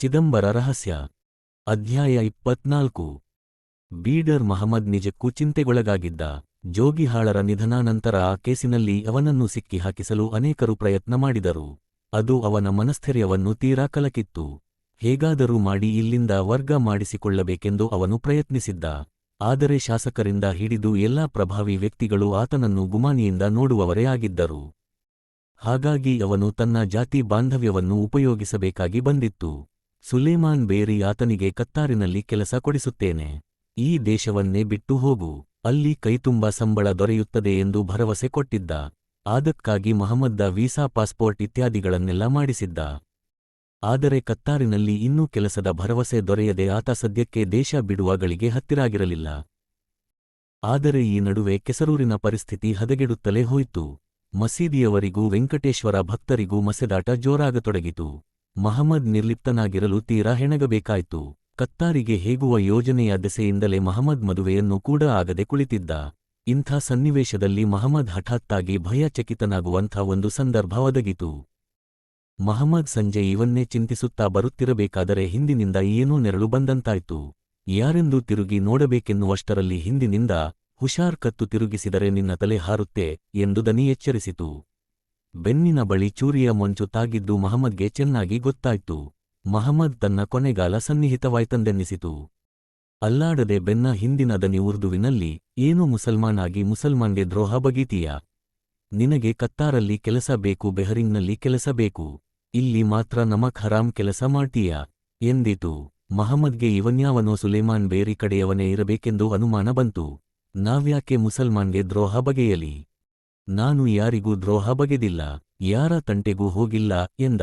ಚಿದಂಬರ ರಹಸ್ಯ. ಅಧ್ಯಾಯ ಇಪ್ಪತ್ನಾಲ್ಕು. ಬೀಡರ್ ಮಹಮ್ಮದ್ ನಿಜಕ್ಕೂ ಚಿಂತೆಗೊಳಗಾಗಿದ್ದ. ಜೋಗಿಹಾಳರ ನಿಧನಾನಂತರ ಆ ಕೇಸಿನಲ್ಲಿ ಅವನನ್ನು ಸಿಕ್ಕಿ ಹಾಕಿಸಲು ಅನೇಕರು ಪ್ರಯತ್ನ ಮಾಡಿದರು. ಅದು ಅವನ ಮನಸ್ಥೈರ್ಯವನ್ನು ತೀರಾ ಕಲಕಿತ್ತು. ಹೇಗಾದರೂ ಮಾಡಿ ಇಲ್ಲಿಂದ ವರ್ಗ ಮಾಡಿಸಿಕೊಳ್ಳಬೇಕೆಂದು ಅವನು ಪ್ರಯತ್ನಿಸಿದ್ದ. ಆದರೆ ಶಾಸಕರಿಂದ ಹಿಡಿದು ಎಲ್ಲಾ ಪ್ರಭಾವಿ ವ್ಯಕ್ತಿಗಳು ಆತನನ್ನು ಗುಮಾನಿಯಿಂದ ನೋಡುವವರೇ ಆಗಿದ್ದರು. ಹಾಗಾಗಿ ಅವನು ತನ್ನ ಜಾತಿ ಬಾಂಧವ್ಯವನ್ನು ಉಪಯೋಗಿಸಬೇಕಾಗಿ ಬಂದಿತ್ತು. ಸುಲೇಮಾನ್ ಬೇರಿ ಆತನಿಗೆ ಕತ್ತಾರಿನಲ್ಲಿ ಕೆಲಸ ಕೊಡಿಸುತ್ತೇನೆ. ಈ ದೇಶವನ್ನೇ ಬಿಟ್ಟು ಹೋಗು. ಅಲ್ಲಿ ಕೈತುಂಬ ಸಂಬಳ ದೊರೆಯುತ್ತದೆ ಎಂದು ಭರವಸೆ ಕೊಟ್ಟಿದ್ದ. ಆದಕ್ಕಾಗಿ ಮಹಮ್ಮದ್ದ ವೀಸಾ ಪಾಸ್ಪೋರ್ಟ್ ಇತ್ಯಾದಿಗಳನ್ನೆಲ್ಲ ಮಾಡಿಸಿದ್ದ. ಆದರೆ ಕತ್ತಾರಿನಲ್ಲಿ ಇನ್ನೂ ಕೆಲಸದ ಭರವಸೆ ದೊರೆಯದೆ ಆತ ಸದ್ಯಕ್ಕೆ ದೇಶ ಬಿಡುವ ಗಳಿಗೆ ಹತ್ತಿರಾಗಿರಲಿಲ್ಲ. ಆದರೆ ಈ ನಡುವೆ ಕೆಸರೂರಿನ ಪರಿಸ್ಥಿತಿ ಹದಗೆಡುತ್ತಲೇ ಹೋಯಿತು. ಮಸೀದಿಯವರಿಗೂ ವೆಂಕಟೇಶ್ವರ ಭಕ್ತರಿಗೂ ಮಸೆದಾಟ ಜೋರಾಗತೊಡಗಿತು. ಮಹಮ್ಮದ್ ನಿರ್ಲಿಪ್ತನಾಗಿರಲು ತೀರಾ ಹೆಣಗಬೇಕಾಯ್ತು. ಕತ್ತಾರಿಗೆ ಹೇಗುವ ಯೋಜನೆಯ ದೆಸೆಯಿಂದಲೇ ಮಹಮ್ಮದ್ ಮದುವೆಯನ್ನು ಕೂಡ ಆಗದೆ ಕುಳಿತಿದ್ದ. ಇಂಥ ಸನ್ನಿವೇಶದಲ್ಲಿ ಮಹಮ್ಮದ್ ಹಠಾತ್ತಾಗಿ ಭಯಚಕಿತನಾಗುವಂಥ ಒಂದು ಸಂದರ್ಭ ಒದಗಿತು. ಮಹಮ್ಮದ್ ಸಂಜೆ ಇವನ್ನೇ ಚಿಂತಿಸುತ್ತಾ ಬರುತ್ತಿರಬೇಕಾದರೆ ಹಿಂದಿನಿಂದ ಏನೋ ನೆರಳು ಬಂದಂತಾಯ್ತು. ಯಾರೆಂದು ತಿರುಗಿ ನೋಡಬೇಕೆನ್ನುವಷ್ಟರಲ್ಲಿ ಹಿಂದಿನಿಂದ ಹುಷಾರ್ ಕತ್ತು ತಿರುಗಿಸಿದರೆ ನಿನ್ನ ತಲೆ ಹಾರುತ್ತೆ ಎಂದು ದನಿ ಎಚ್ಚರಿಸಿತು. ಬೆನ್ನಿನ ಬಳಿ ಚೂರಿಯ ಮೊಂಚು ತಾಗಿದ್ದು ಮಹಮ್ಮದ್ಗೆ ಚೆನ್ನಾಗಿ ಗೊತ್ತಾಯ್ತು. ಮಹಮ್ಮದ್ ತನ್ನ ಕೊನೆಗಾಲ ಸನ್ನಿಹಿತವಾಯ್ತಂದೆನ್ನಿಸಿತು ಅಲ್ಲಾಡದೆ ಬೆನ್ನ ಹಿಂದಿನ ದನಿ ಉರ್ದುವಿನಲ್ಲಿ, ಏನು ಮುಸಲ್ಮಾನಾಗಿ ಮುಸಲ್ಮಾನ್ಗೆ ದ್ರೋಹ ಬಗೀತೀಯ. ನಿನಗೆ ಕತ್ತಾರಲ್ಲಿ ಕೆಲಸ ಬೇಕು, ಬೆಹರಿಂಗ್ನಲ್ಲಿ ಕೆಲಸ ಬೇಕು. ಇಲ್ಲಿ ಮಾತ್ರ ನಮಕ್ ಹರಾಮ್ ಕೆಲಸ ಮಾಡ್ತೀಯ? ಎಂದಿತು. ಮಹಮ್ಮದ್ಗೆ ಇವನ್ಯಾವನೋ ಸುಲೇಮಾನ್ ಬೇರಿ ಕಡೆಯವನೇ ಇರಬೇಕೆಂದು ಅನುಮಾನ ಬಂತು. ನಾವ್ಯಾಕೆ ಮುಸಲ್ಮಾನ್ಗೆ ದ್ರೋಹ ಬಗೆಯಲಿ? ನಾನು ಯಾರಿಗೂ ದ್ರೋಹ ಬಗೆದಿಲ್ಲ, ಯಾರ ತಂಟೆಗೂ ಹೋಗಿಲ್ಲ ಎಂದ.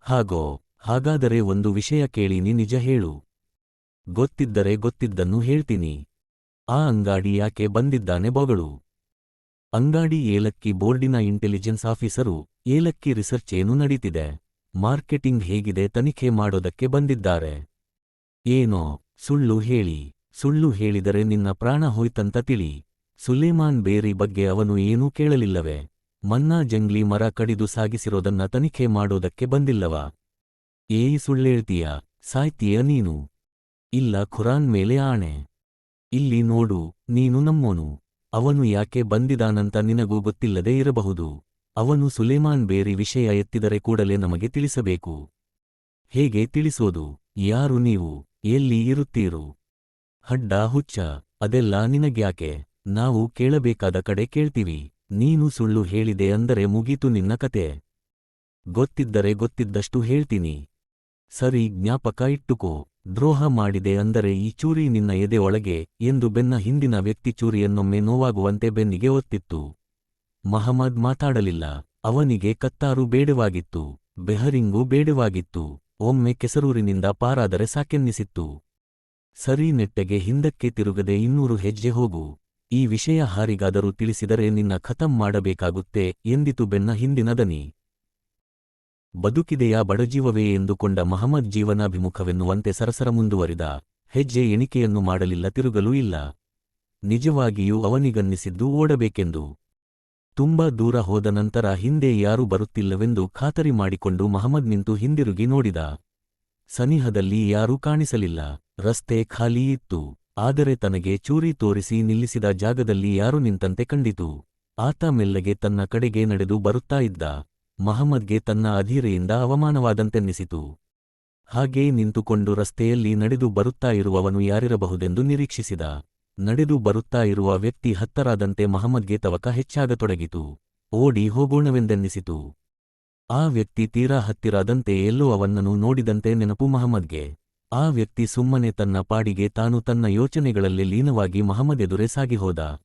ಹಾಗೋ, ಹಾಗಾದರೆ ಒಂದು ವಿಷಯ ಕೇಳಿನಿ ನಿಜ ಹೇಳು. ಗೊತ್ತಿದ್ದರೆ ಗೊತ್ತಿದ್ದನ್ನು ಹೇಳ್ತೀನಿ. ಆ ಅಂಗಾಡಿ ಯಾಕೆ ಬಂದಿದ್ದಾನೆ ಬೊಗಳು. ಅಂಗಾಡಿ ಏಲಕ್ಕಿ ಬೋರ್ಡಿನ ಇಂಟೆಲಿಜೆನ್ಸ್ ಆಫೀಸರು, ಏಲಕ್ಕಿ ರಿಸರ್ಚ್ ಏನು ನಡೀತಿದೆ? ಮಾರ್ಕೆಟಿಂಗ್ ಹೇಗಿದೆ ತನಿಖೆ ಮಾಡೋದಕ್ಕೆ ಬಂದಿದ್ದಾರೆ. ಏನೋ, ಸುಳ್ಳು ಹೇಳಿ, ಸುಳ್ಳು ಹೇಳಿದರೆ ನಿನ್ನ ಪ್ರಾಣ ಹೋಯ್ತಂತ ತಿಳಿ. ಸುಲೇಮಾನ್ ಬೇರಿ ಬಗ್ಗೆ ಅವನು ಏನೂ ಕೇಳಲಿಲ್ಲವೆ. ಮನ್ನಾ ಜಂಗ್ಲಿ ಮರ ಕಡಿದು ಸಾಗಿಸಿರೋದನ್ನ ತನಿಖೆ ಮಾಡೋದಕ್ಕೆ ಬಂದಿಲ್ಲವ. ಏಯ್ ಸುಳ್ಳೇಳ್ತೀಯ, ಸಾಯ್ತೀಯ ನೀನು. ಇಲ್ಲ ಖುರಾನ್ ಮೇಲೆ ಆಣೆ. ಇಲ್ಲಿ ನೋಡು, ನೀನು ನಮ್ಮೋನು. ಅವನು ಯಾಕೆ ಬಂದಿದಾನಂತ ನಿನಗೂ ಗೊತ್ತಿಲ್ಲದೇ ಇರಬಹುದು. ಅವನು ಸುಲೇಮಾನ್ ಬೇರಿ ವಿಷಯ ಎತ್ತಿದರೆ ಕೂಡಲೇ ನಮಗೆ ತಿಳಿಸಬೇಕು. ಹೇಗೆ ತಿಳಿಸೋದು? ಯಾರು ನೀವು? ಎಲ್ಲಿ ಇರುತ್ತೀರು? ಹಡ್ಡ ಹುಚ್ಚ, ಅದೆಲ್ಲ ನಿನಗ್ಯಾಕೆ? ನಾವು ಕೇಳಬೇಕಾದ ಕಡೆ ಕೇಳ್ತೀವಿ. ನೀನು ಸುಳ್ಳು ಹೇಳಿದೆ ಅಂದರೆ ಮುಗೀತು ನಿನ್ನ ಕತೆ. ಗೊತ್ತಿದ್ದರೆ ಗೊತ್ತಿದ್ದಷ್ಟು ಹೇಳ್ತೀನಿ. ಸರಿ, ಜ್ಞಾಪಕ ಇಟ್ಟುಕೋ. ದ್ರೋಹ ಮಾಡಿದೆ ಅಂದರೆ ಈ ಚೂರಿ ನಿನ್ನ ಎದೆ ಒಳಗೆ ಎಂದು ಬೆನ್ನ ಹಿಂದಿನ ವ್ಯಕ್ತಿ ಚೂರಿಯನ್ನೊಮ್ಮೆ ನೋವಾಗುವಂತೆ ಬೆನ್ನಿಗೆ ಒತ್ತಿತ್ತು. ಮಹಮ್ಮದ್ ಮಾತಾಡಲಿಲ್ಲ. ಅವನಿಗೆ ಕತ್ತಾರು ಬೇಡವಾಗಿತ್ತು. ಬೆಹರಿಂಗೂ ಬೇಡವಾಗಿತ್ತು. ಒಮ್ಮೆ ಕೆಸರೂರಿನಿಂದ ಪಾರಾದರೆ ಸಾಕೆನ್ನಿಸಿತ್ತು. ಸರಿ, ನೆಟ್ಟಗೆ ಹಿಂದಕ್ಕೆ ತಿರುಗದೆ ಇನ್ನೂರು ಹೆಜ್ಜೆ ಹೋಗು. ಈ ವಿಷಯ ಹಾರಿಗಾದರೂ ತಿಳಿಸಿದರೆ ನಿನ್ನ ಖತಂ ಮಾಡಬೇಕಾಗುತ್ತೆ ಎಂದಿತು ಬೆನ್ನ ಹಿಂದಿನ ದನಿ ಬದುಕಿದೆಯಾ ಬಡಜೀವವೇ ಎಂದುಕೊಂಡ ಮಹಮ್ಮದ್ ಜೀವನಾಭಿಮುಖವೆನ್ನುವಂತೆ ಸರಸರ ಮುಂದುವರಿದ ಹೆಜ್ಜೆ ಎಣಿಕೆಯನ್ನು ಮಾಡಲಿಲ್ಲ ತಿರುಗಲೂ ಇಲ್ಲ. ನಿಜವಾಗಿಯೂ ಅವನಿಗನ್ನಿಸಿದ್ದು ಓಡಬೇಕೆಂದು. ತುಂಬ ದೂರ ಹೋದ ನಂತರ ಹಿಂದೆ ಯಾರೂ ಬರುತ್ತಿಲ್ಲವೆಂದು ಖಾತರಿ ಮಾಡಿಕೊಂಡು ಮಹಮ್ಮದ್ ನಿಂತು ಹಿಂದಿರುಗಿ ನೋಡಿದ. ಸನಿಹದಲ್ಲಿ ಯಾರೂ ಕಾಣಿಸಲಿಲ್ಲ. ರಸ್ತೆ ಖಾಲಿಯಿತ್ತು ಆದರೆ ತನಗೆ ಚೂರಿ ತೋರಿಸಿ ನಿಲ್ಲಿಸಿದ ಜಾಗದಲ್ಲಿ ಯಾರು ನಿಂತಂತೆ ಕಂಡಿತು. ಆತ ಮೆಲ್ಲಗೆ ತನ್ನ ಕಡೆಗೆ ನಡೆದು ಬರುತ್ತಾ ಇದ್ದ. ಮಹಮ್ಮದ್ಗೆ ತನ್ನ ಅಧೀರೆಯಿಂದ ಅವಮಾನವಾದಂತೆನ್ನಿಸಿತು. ಹಾಗೇ ನಿಂತುಕೊಂಡು ರಸ್ತೆಯಲ್ಲಿ ನಡೆದು ಬರುತ್ತಾ ಇರುವವನು ಯಾರಿರಬಹುದೆಂದು ನಿರೀಕ್ಷಿಸಿದ. ನಡೆದು ಬರುತ್ತಾ ಇರುವ ವ್ಯಕ್ತಿ ಹತ್ತರಾದಂತೆ ಮಹಮ್ಮದ್ಗೆ ತವಕ ಹೆಚ್ಚಾಗತೊಡಗಿತು. ಓಡಿ ಹೋಗೋಣವೆಂದೆನ್ನಿಸಿತು. ಆ ವ್ಯಕ್ತಿ ತೀರಾ ಹತ್ತಿರಾದಂತೆ ಎಲ್ಲೋ ಅವನನ್ನು ನೋಡಿದಂತೆ ನೆನಪು ಮಹಮ್ಮದ್ಗೆ. ಆ ವ್ಯಕ್ತಿ ಸುಮ್ಮನೆ ತನ್ನ ಪಾಡಿಗೆ ತಾನು ತನ್ನ ಯೋಚನೆಗಳಲ್ಲಿ ಲೀನವಾಗಿ ಮಹಮ್ಮದ್ ಎದುರೇ ಸಾಗಿಹೋದ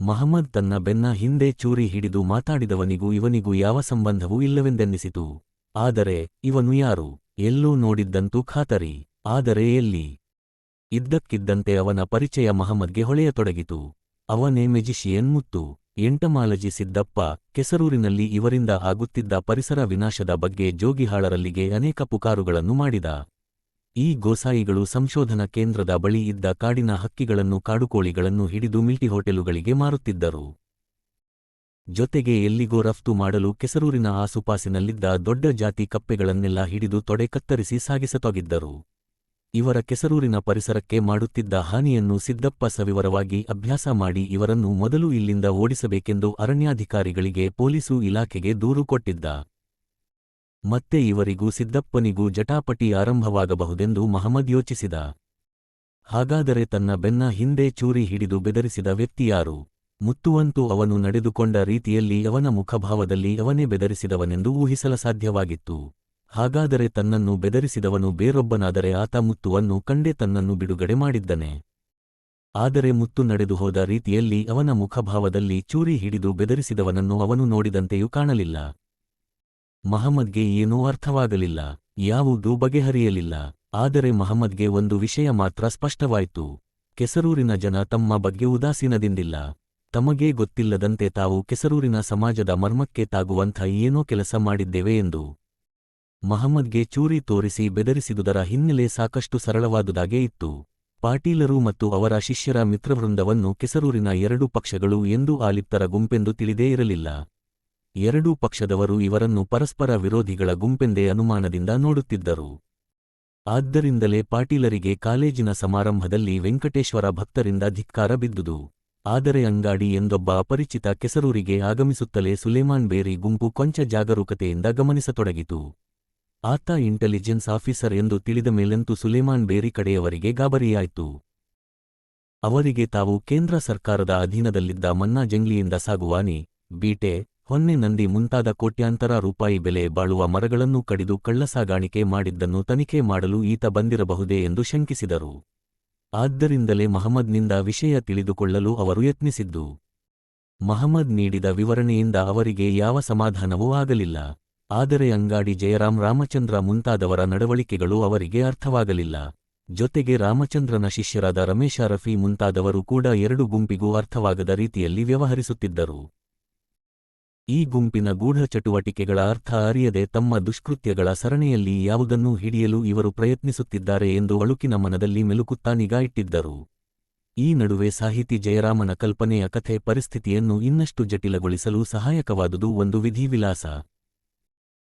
ಮಹಮ್ಮದ್ ತನ್ನ ಬೆನ್ನ ಹಿಂದೆ ಚೂರಿ ಹಿಡಿದು ಮಾತಾಡಿದವನಿಗೂ ಇವನಿಗೂ ಯಾವ ಸಂಬಂಧವೂ ಇಲ್ಲವೆಂದೆನ್ನಿಸಿತು ಆದರೆ, ಇವನು ಯಾರು? ಎಲ್ಲೂ ನೋಡಿದ್ದಂತೂ ಖಾತರಿ. ಆದರೆ ಎಲ್ಲಿ? ಇದ್ದಕ್ಕಿದ್ದಂತೆ ಅವನ ಪರಿಚಯ ಮಹಮ್ಮದ್ಗೆ ಹೊಳೆಯತೊಡಗಿತು. ಅವನೇ ಮೆಜಿಷಿಯನ್ ಮುತ್ತು. ಎಂಟಮಾಲಜಿ ಸಿದ್ದಪ್ಪ, ಕೆಸರೂರಿನಲ್ಲಿ ಇವರಿಂದ ಆಗುತ್ತಿದ್ದ ಪರಿಸರ ವಿನಾಶದ ಬಗ್ಗೆ ಜೋಗಿಹಾಳರಲ್ಲಿಗೆ ಅನೇಕ ಪುಕಾರುಗಳನ್ನು ಮಾಡಿದ. ಈ ಗೋಸಾಯಿಗಳು ಸಂಶೋಧನಾ ಕೇಂದ್ರದ ಬಳಿ ಇದ್ದ ಕಾಡಿನ ಹಕ್ಕಿಗಳನ್ನು ಕಾಡುಕೋಳಿಗಳನ್ನು ಹಿಡಿದು ಮಿಲ್ಟಿ ಹೋಟೆಲುಗಳಿಗೆ ಮಾರುತ್ತಿದ್ದರು. ಜೊತೆಗೆ ಎಲ್ಲಿಗೋ ರಫ್ತು ಮಾಡಲು ಕೆಸರೂರಿನ ಆಸುಪಾಸಿನಲ್ಲಿದ್ದ ದೊಡ್ಡ ಜಾತಿ ಕಪ್ಪೆಗಳನ್ನೆಲ್ಲ ಹಿಡಿದು ತೊಡೆ ಕತ್ತರಿಸಿ ಸಾಗಿಸತೊಗಿದ್ದರು ಇವರ ಕೆಸರೂರಿನ ಪರಿಸರಕ್ಕೆ ಮಾಡುತ್ತಿದ್ದ ಹಾನಿಯನ್ನು ಸಿದ್ದಪ್ಪ ಸವಿವರವಾಗಿ ಅಭ್ಯಾಸ ಮಾಡಿ ಇವರನ್ನು ಮೊದಲು ಇಲ್ಲಿಂದ ಓಡಿಸಬೇಕೆಂದು ಅರಣ್ಯಾಧಿಕಾರಿಗಳಿಗೆ ಪೊಲೀಸು ಇಲಾಖೆಗೆ ದೂರು ಕೊಟ್ಟಿದ್ದ. ಮತ್ತೆ ಇವರಿಗೂ ಸಿದ್ದಪ್ಪನಿಗೂ ಜಟಾಪಟಿ ಆರಂಭವಾಗಬಹುದೆಂದು ಮಹಮ್ಮದ್ ಯೋಚಿಸಿದ. ಹಾಗಾದರೆ ತನ್ನ ಬೆನ್ನ ಹಿಂದೆ ಚೂರಿ ಹಿಡಿದು ಬೆದರಿಸಿದ ವ್ಯಕ್ತಿಯಾರು ಮುತ್ತುವಂತೂ ಅವನು ನಡೆದುಕೊಂಡ ರೀತಿಯಲ್ಲಿ ಅವನ ಮುಖಭಾವದಲ್ಲಿ ಅವನೇ ಬೆದರಿಸಿದವನೆಂದು ಊಹಿಸಲ ಸಾಧ್ಯವಾಗಿತ್ತು. ಹಾಗಾದರೆ ತನ್ನನ್ನು ಬೆದರಿಸಿದವನು ಬೇರೊಬ್ಬನಾದರೆ ಆತ ಮುತ್ತುವನ್ನು ಕಂಡೇ ತನ್ನನ್ನು ಬಿಡುಗಡೆ ಮಾಡಿದ್ದನೆ. ಆದರೆ ಮುತ್ತು ನಡೆದು ಹೋದ ರೀತಿಯಲ್ಲಿ ಅವನ ಮುಖಭಾವದಲ್ಲಿ ಚೂರಿ ಹಿಡಿದು ಬೆದರಿಸಿದವನನ್ನು ಅವನು ನೋಡಿದಂತೆಯೂ ಕಾಣಲಿಲ್ಲ. ಮಹಮ್ಮದ್ಗೆ ಏನೂ ಅರ್ಥವಾಗಲಿಲ್ಲ, ಯಾವುದೂ ಬಗೆಹರಿಯಲಿಲ್ಲ, ಆದರೆ ಮಹಮ್ಮದ್ಗೆ ಒಂದು ವಿಷಯ ಮಾತ್ರ ಸ್ಪಷ್ಟವಾಯಿತು. ಕೆಸರೂರಿನ ಜನ ತಮ್ಮ ಬಗ್ಗೆ ಉದಾಸೀನದಿಂದಿಲ್ಲ. ತಮಗೇ ಗೊತ್ತಿಲ್ಲದಂತೆ ತಾವು ಕೆಸರೂರಿನ ಸಮಾಜದ ಮರ್ಮಕ್ಕೆ ತಾಗುವಂಥ ಏನೋ ಕೆಲಸ ಮಾಡಿದ್ದೇವೆ ಎಂದು. ಮಹಮ್ಮದ್ಗೆ ಚೂರಿ ತೋರಿಸಿ ಬೆದರಿಸಿದುದರ ಹಿನ್ನೆಲೆ ಸಾಕಷ್ಟು ಸರಳವಾದುದಾಗೇ ಇತ್ತು. ಪಾಟೀಲರು ಮತ್ತು ಅವರ ಶಿಷ್ಯರ ಮಿತ್ರವೃಂದವನ್ನು ಕೆಸರೂರಿನ ಎರಡು ಪಕ್ಷಗಳು ಎಂದು ಆಲಿಪ್ತರ ಗುಂಪೆಂದು ತಿಳಿದೇ ಇರಲಿಲ್ಲ. ಎರಡೂ ಪಕ್ಷದವರು ಇವರನ್ನು ಪರಸ್ಪರ ವಿರೋಧಿಗಳ ಗುಂಪೆಂದೇ ಅನುಮಾನದಿಂದ ನೋಡುತ್ತಿದ್ದರು. ಆದ್ದರಿಂದಲೇ ಪಾಟೀಲರಿಗೆ ಕಾಲೇಜಿನ ಸಮಾರಂಭದಲ್ಲಿ ವೆಂಕಟೇಶ್ವರ ಭಕ್ತರಿಂದ ಧಿಕ್ಕಾರ ಬಿದ್ದುದು. ಆದರೆ ಅಂಗಾಡಿ ಎಂದೊಬ್ಬ ಅಪರಿಚಿತ ಕೆಸರೂರಿಗೆ ಆಗಮಿಸುತ್ತಲೇ ಸುಲೇಮಾನ್ ಬೇರಿ ಗುಂಪು ಕೊಂಚ ಜಾಗರೂಕತೆಯಿಂದ ಗಮನಿಸತೊಡಗಿತು. ಆತ ಇಂಟೆಲಿಜೆನ್ಸ್ ಆಫೀಸರ್ ಎಂದು ತಿಳಿದ ಮೇಲಂತೂ ಸುಲೇಮಾನ್ ಬೇರಿ ಕಡೆಯವರಿಗೆ ಗಾಬರಿಯಾಯಿತು. ಅವರಿಗೆ ತಾವು ಕೇಂದ್ರ ಸರ್ಕಾರದ ಅಧೀನದಲ್ಲಿದ್ದ ಮನ್ನಾ ಜಂಗ್ಲಿಯಿಂದ ಸಾಗುವಾನಿ ಬೀಟೆ ಹೊನ್ನೆ ನಂದಿ ಮುಂತಾದ ಕೋಟ್ಯಾಂತರ ರೂಪಾಯಿ ಬೆಲೆ ಬಾಳುವ ಮರಗಳನ್ನು ಕಡಿದು ಕಳ್ಳಸಾಗಾಣಿಕೆ ಮಾಡಿದ್ದನ್ನು ತನಿಖೆ ಮಾಡಲು ಈತ ಬಂದಿರಬಹುದೇ ಎಂದು ಶಂಕಿಸಿದರು. ಆದ್ದರಿಂದಲೇ ಮಹಮ್ಮದ್ನಿಂದ ವಿಷಯ ತಿಳಿದುಕೊಳ್ಳಲು ಅವರು ಯತ್ನಿಸಿದ್ದು. ಮಹಮ್ಮದ್ ನೀಡಿದ ವಿವರಣೆಯಿಂದ ಅವರಿಗೆ ಯಾವ ಸಮಾಧಾನವೂ ಆಗಲಿಲ್ಲ. ಆದರೆ ಅಂಗಾಡಿ ಜಯರಾಮ್ ರಾಮಚಂದ್ರ ಮುಂತಾದವರ ನಡವಳಿಕೆಗಳು ಅವರಿಗೆ ಅರ್ಥವಾಗಲಿಲ್ಲ. ಜೊತೆಗೆ ರಾಮಚಂದ್ರನ ಶಿಷ್ಯರಾದ ರಮೇಶ ರಫಿ ಮುಂತಾದವರು ಕೂಡ ಎರಡು ಗುಂಪಿಗೂ ಅರ್ಥವಾಗದ ರೀತಿಯಲ್ಲಿ ವ್ಯವಹರಿಸುತ್ತಿದ್ದರು. ಈ ಗುಂಪಿನ ಗೂಢ ಚಟುವಟಿಕೆಗಳ ಅರ್ಥ ಅರಿಯದೆ ತಮ್ಮ ದುಷ್ಕೃತ್ಯಗಳ ಸರಣಿಯಲ್ಲಿ ಯಾವುದನ್ನೂ ಹಿಡಿಯಲು ಇವರು ಪ್ರಯತ್ನಿಸುತ್ತಿದ್ದಾರೆ ಎಂದು ಅಳುಕಿನ ಮನದಲ್ಲಿ ಮೆಲುಕುತ್ತಾ ನಿಗಾ ಇಟ್ಟಿದ್ದರು. ಈ ನಡುವೆ ಸಾಹಿತಿ ಜಯರಾಮನ ಕಲ್ಪನೆಯ ಕಥೆ ಪರಿಸ್ಥಿತಿಯನ್ನು ಇನ್ನಷ್ಟು ಜಟಿಲಗೊಳಿಸಲು ಸಹಾಯಕವಾದುದು ಒಂದು ವಿಧಿವಿಲಾಸ.